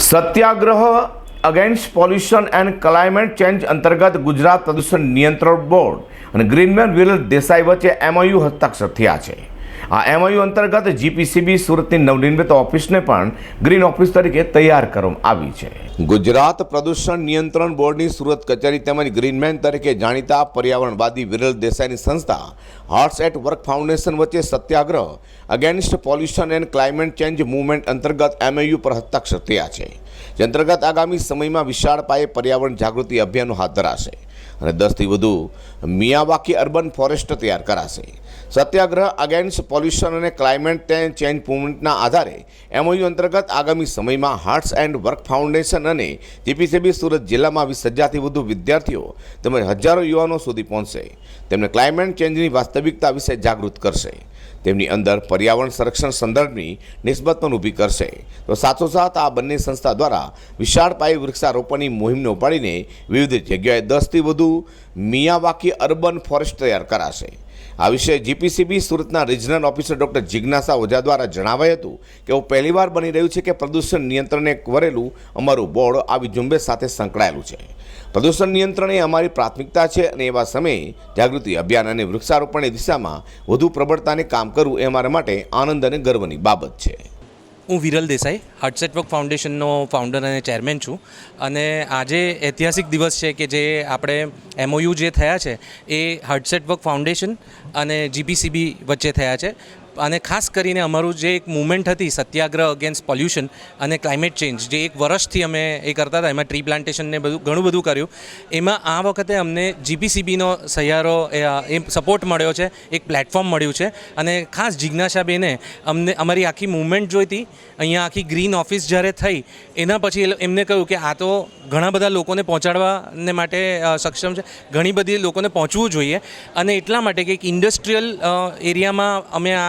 Satyagraha against pollution and climate change અંતર્ગત ગુજરાત પ્રદૂષણ નિયંત્રણ બોર્ડ અને ગ્રીનમેન વિરલ દેસાઈ વચ્ચે એમઓયુ હસ્તાક્ષર થયા છે. આ એમઓયુ અંતર્ગત જીપીસીબી સુરતની નવનિર્મિત ઓફિસને પણ ગ્રીન ઓફિસ તરીકે તૈયાર કરવામાં આવી છે. ગુજરાત પ્રદૂષણ નિયંત્રણ બોર્ડની સુરત કચેરી તેમજ ગ્રીનમેન તરીકે જાણીતા પર્યાવરણવાદી વિરલ દેસાઈની સંસ્થા હાર્ટ્સ એટ વર્ક ફાઉન્ડેશન વચ્ચે Satyagraha against pollution and climate change movement અંતર્ગત એમએયુ પર હસ્તાક્ષર થયા છે. જે અંતર્ગત આગામી સમયમાં વિશાળ પાયે પર્યાવરણ જાગૃતિ અભિયાનો હાથ ધરાશે અને દસથી વધુ મિયાવાકી અર્બન ફોરેસ્ટ તૈયાર કરાશે. સત્યાગ્રહ અગેન્સ્ટ પોલ્યુશન અને ક્લાઇમેટ ચેન્જ મુવમેન્ટના આધારે એમઓયુ અંતર્ગત આગામી સમયમાં હાર્ટ્સ એન્ડ વર્ક ફાઉન્ડેશન અને જીપીસીબી સુરત જિલ્લામાં વીસ હજારથી વધુ વિદ્યાર્થીઓ તેમજ હજારો યુવાનો સુધી પહોંચશે. તેમને ક્લાઇમેટ ચેન્જની વાસ્તવિકતા વિશે જાગૃત કરશે. તેમની અંદર પર્યાવરણ સંરક્ષણ સંદર્ભની નિસ્બત પણ ઊભી કરશે. તો સાથોસાથ આ બંને સંસ્થા દ્વારા વિશાળ પાયે વૃક્ષારોપણની મોહિમને ઉપાડીને વિવિધ જગ્યાએ દસથી વધુ મિયાવાકી અર્બન ફોરેસ્ટ તૈયાર કરાશે. આ વિશે જીપીસીબી સુરતના રિજનલ ઓફિસર ડોક્ટર જિજ્ઞાસા ઓઝા દ્વારા જણાવાયું હતું કે એવું પહેલીવાર બની રહ્યું છે કે પ્રદૂષણ નિયંત્રણને વરેલું અમારું બોર્ડ આવી ઝુંબેશ સાથે સંકળાયેલું છે. પ્રદૂષણ નિયંત્રણ એ અમારી પ્રાથમિકતા છે અને એવા સમયે જાગૃતિ અભિયાન અને વૃક્ષારોપણની દિશામાં વધુ પ્રબળતાને કામ કરવું એ અમારા માટે આનંદ અને ગર્વની બાબત છે. હું Viral Desai hearts at work ફાઉન્ડેશનનો founder અને ચેરમેન છું. અને આજે ઐતિહાસિક દિવસ છે કે જે આપણે એમઓયુ જે થયા છે, એ હાર્ટસેટ વર્ક ફાઉન્ડેશન અને જીપીસીબી વચ્ચે થયા છે. અને ખાસ કરીને અમારું જે એક મુવમેન્ટ હતી સત્યાગ્રહ અગેન્સ્ટ પોલ્યુશન અને ક્લાઇમેટ ચેન્જ જે એક વર્ષથી અમે એ કરતા હતા, એમાં ટ્રી પ્લાન્ટેશનને બધું, ઘણું બધું કર્યું. એમાં આ વખતે અમને જીપીસીબીનો સહિયારો, એ સપોર્ટ મળ્યો છે, એક પ્લેટફોર્મ મળ્યું છે. અને ખાસ જિજ્ઞાસાબેને અમને, અમારી આખી મુવમેન્ટ જોઈતી અહીંયા આખી ગ્રીન ઓફિસ જ્યારે થઈ, એના પછી એમને કહ્યું કે આ તો ઘણા બધા લોકોને પહોંચાડવાને માટે સક્ષમ છે. ઘણી બધી લોકોને પહોંચવું જોઈએ. અને એટલા માટે કે એક ઇન્ડસ્ટ્રીયલ એરિયામાં અમે આ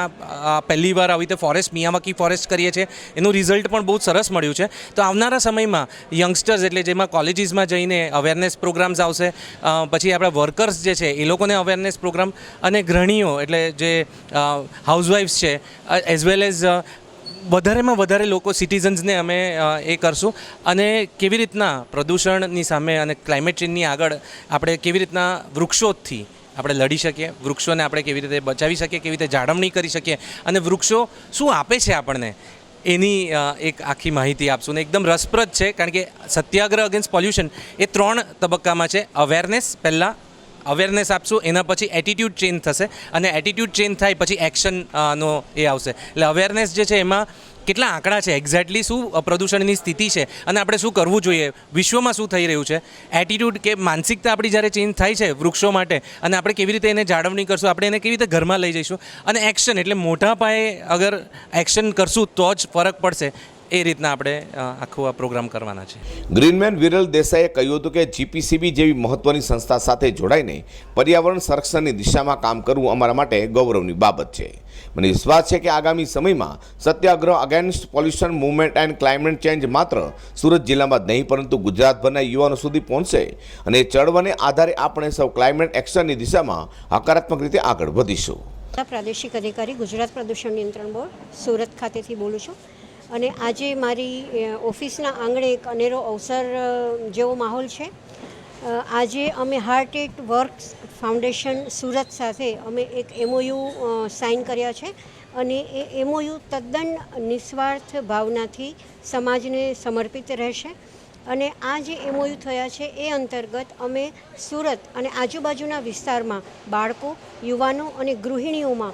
પહેલી વાર આવી રીતે ફોરેસ્ટ મિયામાકી ફોરેસ્ટ કરીએ છીએ. એનું રિઝલ્ટ પણ બહુ સરસ મળ્યું છે. તો આવનારા સમયમાં યંગસ્ટર્સ એટલે જેમાં કોલેજીસમાં જઈને અવેરનેસ પ્રોગ્રામ્સ આવશે પછી આપણા વર્કર્સ જે છે, એ લોકોને અવેરનેસ પ્રોગ્રામ અને ગૃહિણીઓ એટલે જે હાઉસવાઇફ્સ છે એઝ વેલ એઝ વધારેમાં વધારે લોકો સિટીઝન્સને અમે એ કરશું. અને કેવી રીતના પ્રદૂષણની સામે અને ક્લાઇમેટ ચેન્જની આગળ આપણે કેવી રીતના વૃક્ષોથી આપણે લડી શકીએ, વૃક્ષોને આપણે કેવી રીતે બચાવી શકીએ, કેવી રીતે જાળવણી કરી શકીએ અને વૃક્ષો શું આપે છે આપણને? એની એક આખી માહિતી આપશું ને એકદમ રસપ્રદ છે કારણ કે સત્યાગ્રહ અગેન્સ્ટ પોલ્યુશન એ ત્રણ તબક્કામાં છે. અવેરનેસ પહેલાં અવેરનેસ આપશું, એના પછી એટીટ્યૂડ ચેન્જ થશે અને એટીટ્યૂડ ચેન્જ થાય પછી એક્શન નો એ આવશે. એટલે અવેરનેસ જે છે એમાં કેટલા આંકડા છે એક્ઝેક્ટલી શું પ્રદૂષણની સ્થિતિ છે અને આપણે શું કરવું જોઈએ, વિશ્વમાં શું થઈ રહ્યું છે? એટીટ્યૂડ કે માનસિકતા આપણી જ્યારે ચેન્જ થાય છે વૃક્ષો માટે અને આપણે કેવી રીતે એને જાળવણી કરશું, આપણે એને કેવી રીતે ઘરમાં લઈ જઈશું અને એક્શન એટલે મોટા પાયે અગર એક્શન કરશું તો જ ફરક પડશે. એ રીતના આપણે આખો આ પ્રોગ્રામ કરવાના છે. ગ્રીનમેન વિરલ દેસાઈએ કહ્યું હતું કે જીપીસીબી જેવી મહત્વની સંસ્થા સાથે જોડાઈને પર્યાવરણ સંરક્ષણની દિશામાં કામ કરવું અમારા માટે ગૌરવની બાબત છે. મને વિશ્વાસ છે કે આગામી સમયમાં Satyagraha against pollution movement and climate change માત્ર સુરત જિલ્લામાં જ નહીં પરંતુ ગુજરાતભરના યુવાનો સુધી પહોંચશે અને ચળવળને આધારે આપણે સૌ ક્લાઇમેટ એક્શનની દિશામાં હકારાત્મક રીતે આગળ વધીશું. પ્રાદેશિક અધિકારી ગુજરાત પ્રદૂષણ નિયંત્રણ બોર્ડ સુરત ખાતેથી બોલું છું. અને આજે મારી ઓફિસના આંગણે એક અનેરો અવસર જેવો માહોલ છે. આજે અમે heart at works foundation Surat સાથે અમે એક એમઓયુ સાઇન કર્યા છે અને એ એમઓયુ તદ્દન નિસ્વાર્થ ભાવનાથી સમાજને સમર્પિત રહેશે. અને આ જે એમઓયુ થયા છે એ અંતર્ગત અમે સુરત અને આજુબાજુના વિસ્તારમાં બાળકો, યુવાનો અને ગૃહિણીઓમાં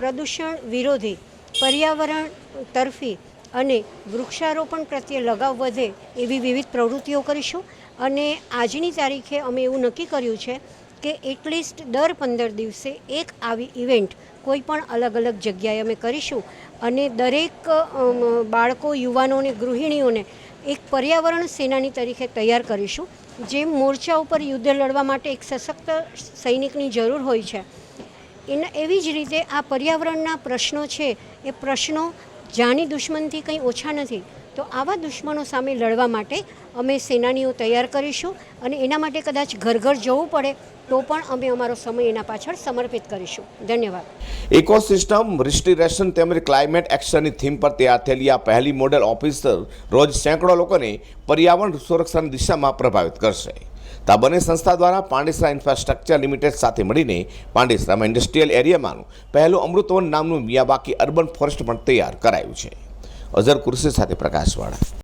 પ્રદૂષણ વિરોધી પર્યાવરણ તરફી અને વૃક્ષારોપણ પ્રત્યે લગાવ વધે એવી વિવિધ પ્રવૃત્તિઓ કરીશું. અને આજની તારીખે અમે એવું નક્કી કર્યું છે કે એટલીસ્ટ દર પંદર દિવસે એક આવી ઇવેન્ટ કોઈ પણ અલગ અલગ જગ્યાએ અમે કરીશું. અને દરેક બાળકો યુવાનો અને ગૃહિણીઓને એક પર્યાવરણ સેનાની તરીકે તૈયાર કરીશું. જેમ મોરચા ઉપર યુદ્ધ લડવા માટે એક સશક્ત સૈનિકની જરૂર હોય છે એના એવી જ રીતે આ પર્યાવરણના પ્રશ્નો છે, એ પ્રશ્નો જાણી દુશ્મનથી કંઈ ઓછા નથી. તો આવા દુશ્મનો સામે લડવા માટે અમે સેનાનીઓ તૈયાર કરીશું અને એના માટે કદાચ ઘર ઘર જવું પડે, તો પણ અમે અમારો સમય એના પાછળ સમર્પિત કરીશું. ધન્યવાદ. ઇકોસિસ્ટમ રિસ્ટિરેશન તેમજ ક્લાઇમેટ એક્શનની થીમ પર તૈયાર થયેલી આ પહેલી મોડેલ ઓફિસર રોજ સેંકડો લોકોને પર્યાવરણ સુરક્ષાની દિશામાં પ્રભાવિત કરશે. તો આ બંને સંસ્થા દ્વારા પાંડેસરા ઇન્ફ્રાસ્ટ્રક્ચર લિમિટેડ સાથે મળીને પાંડેસરામાં ઇન્ડસ્ટ્રીયલ એરિયામાંનું પહેલું અમૃતવન નામનું મિયાબાકી અર્બન ફોરેસ્ટ પણ તૈયાર કરાયું છે. અઝર કુરશી સાથે પ્રકાશવાળા